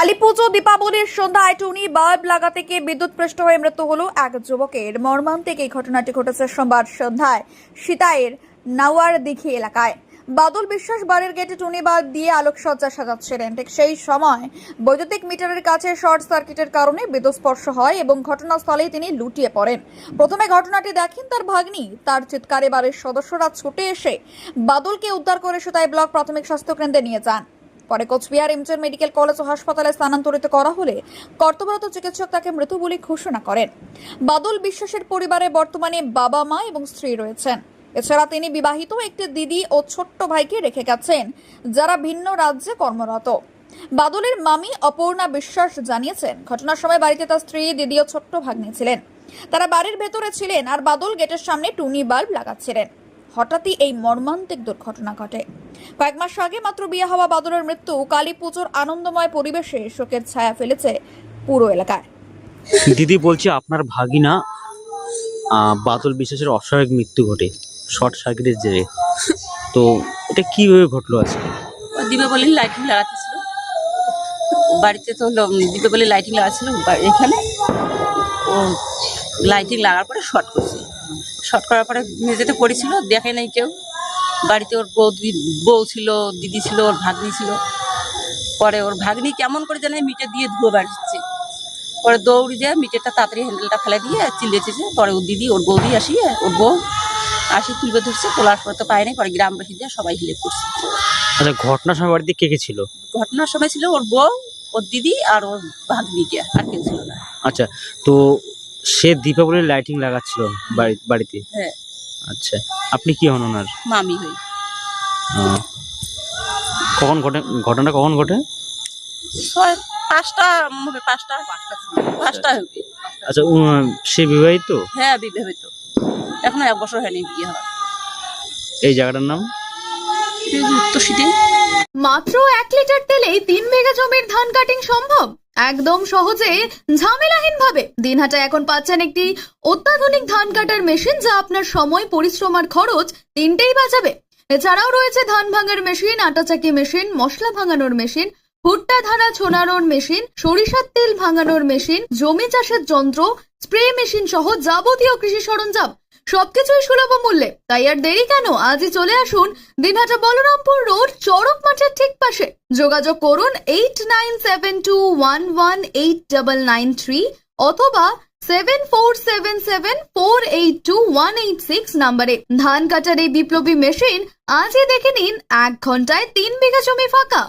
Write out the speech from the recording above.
কালীপুজো, দীপাবলির সন্ধ্যায় টুনি বাল্ব লাগাতে গিয়ে বিদ্যুৎ পৃষ্ঠ হয়ে মৃত্যু হলো এক যুবকের। মর্মান্তিক এই ঘটনাটি ঘটেছে সোমবার সন্ধ্যায় সীতায়ের নাওয়ার দিঘি এলাকায়। বাদল বিশ্বাস বাড়ির গেটে টুনি বাল্ব দিয়ে আলোকসজ্জা সাজাচ্ছিলেন। ঠিক সেই সময় বৈদ্যুতিক মিটারের কাছে শর্ট সার্কিটের কারণে বিদ্যুৎ স্পর্শ হয় এবং ঘটনাস্থলেই তিনি লুটিয়ে পড়েন। প্রথমে ঘটনাটি দেখেন তার ভাগ্নি। তার চিৎকারে বাড়ির সদস্যরা ছুটে এসে বাদলকে উদ্ধার করে সুতাই ব্লক প্রাথমিক স্বাস্থ্য কেন্দ্রে নিয়ে যান। পরে কোচবিহার এমজের মেডিকেল কলেজ ও হাসপাতালে স্থানান্তরিত করা হলে কর্তব্যরত চিকিৎসক তাকে মৃত বলে ঘোষণা করেন। বাদল বিশ্বাসের পরিবারে বর্তমানে বাবা মা এবং স্ত্রী রয়েছেন। এছাড়া তিনি বিবাহিত একটি দিদি ও ছোট্ট ভাইকে রেখে গেছেন, যারা ভিন্ন রাজ্যে কর্মরত। বাদলের মামি অপর্ণা বিশ্বাস জানিয়েছেন, ঘটনার সময় বাড়িতে তার স্ত্রী, দিদি ও ছোট্ট ভাগ্নে ছিলেন। তারা বাড়ির ভেতরে ছিলেন আর বাদল গেটের সামনে টুনি বাল্ব লাগাচ্ছিলেন। হঠাৎই এই মর্মান্তিক দুর্ঘটনা ঘটে। কয়েক মাস আগে মাত্র বিয়ে হওয়া বাদলের মৃত্যু কালী পুজোর আনন্দময় পরিবেশে শোকের ছায়া ফেলেছে পুরো এলাকায়। দিদি বলছি আপনার ভাগিনা আহ, বাদল বিশ্বাসের অস্বাভাবিক মৃত্যু ঘটে শর্ট সার্কিটের জেরে। তো এটা কীভাবে ঘটলো আজকে? ও দীপাবলির লাইটিং লাগাতেছিল বাড়িতে তো লো- দীপাবলির লাইটিং লাগাচ্ছিল বা- এখানে? ও লাইটিং লাগার পরে শর্ট করছে। শর্ট করার পরে মেঝেতে পড়েছিল দেখে নাই কেউ। বাড়িতে ওর বউ দি- বউ ছিল দিদি ছিল ওর ভাগ্নি ছিল। পরে ওর ভাগ্নি কেমন করে জানে মিটার দিয়ে ধুয়ে বাড়িচ্ছে পরে দৌড়ি দিয়ে মিটারটা তাড়াতাড়ি হ্যান্ডেলটা ফেলে দিয়ে চিল্লেছে পরে ওর দিদি ওর বৌদি আসিয়ে ওর বউ আসি তুলবে ধরছে তোলার পরে তো পায়নি পরে গ্রামবাসী দিয়ে সবাই হেল্প করছে। আচ্ছা ঘটনার সময় বাড়িতে কে কে ছিল? ঘটনার সময় ছিল ওর বউ ওর দিদি আর ওর ভাগ্নি ভাগ্নিটা আর কেউ ছিল না। আচ্ছা তো সে দীপাবলির লাইটিং লাগাচ্ছিল বাড়ি বাড়িতে? হ্যাঁ। আচ্ছা। আপনি কি হন ওনার? মামি হই। আহ, কখন ঘটে ঘটনাটা কখন ঘটে? ছয় পাঁচটা হবে পাঁচটা পাঁচটা হবে। আচ্ছা উম, সে বিবাহিত? হ্যাঁ বিবাহিত। এখনও এক বছর হয়নি বিয়ে হওয়ার। এই জায়গাটার নাম? উত্তর সিটি। মাত্র এক লিটার তেলেই তিন বিঘা জমির ধান কাটিং সম্ভব? একদম সহজে ঝামেলাহীন ভাবে দিনহাটায় এখন পাচ্ছেন একটি অত্যাধুনিক ধান কাটার মেশিন যা আপনার সময়, পরিশ্রম আর খরচ তিনটেই বাঁচাবে। এছাড়াও রয়েছে ধান ভাঙার মেশিন, আটা চাকি মেশিন, মশলা ভাঙানোর মেশিন, ভুট্টা ধারা ছোনানোর মেশিন, সরিষার তেল ভাঙানোর মেশিন, জমি চাষের যন্ত্র, স্প্রে মেশিন সহ যাবতীয় কৃষি সরঞ্জাম সবকিছুই সুলভ মূল্যে। তাই আর দেরি কেন? আজই চলে আসুন দিনহাটা বলরামপুর রোড, চড়ক মাঠের ঠিক পাশে। যোগাযোগ করুন eight nine seven two one one eight double nine three অথবা seven four seven seven four eight two one eight six নাম্বারে। ধান কাটার এই বিপ্লবী মেশিন আজই দেখে নিন, এক ঘন্টায় তিন বিঘা জমি ফাঁকা।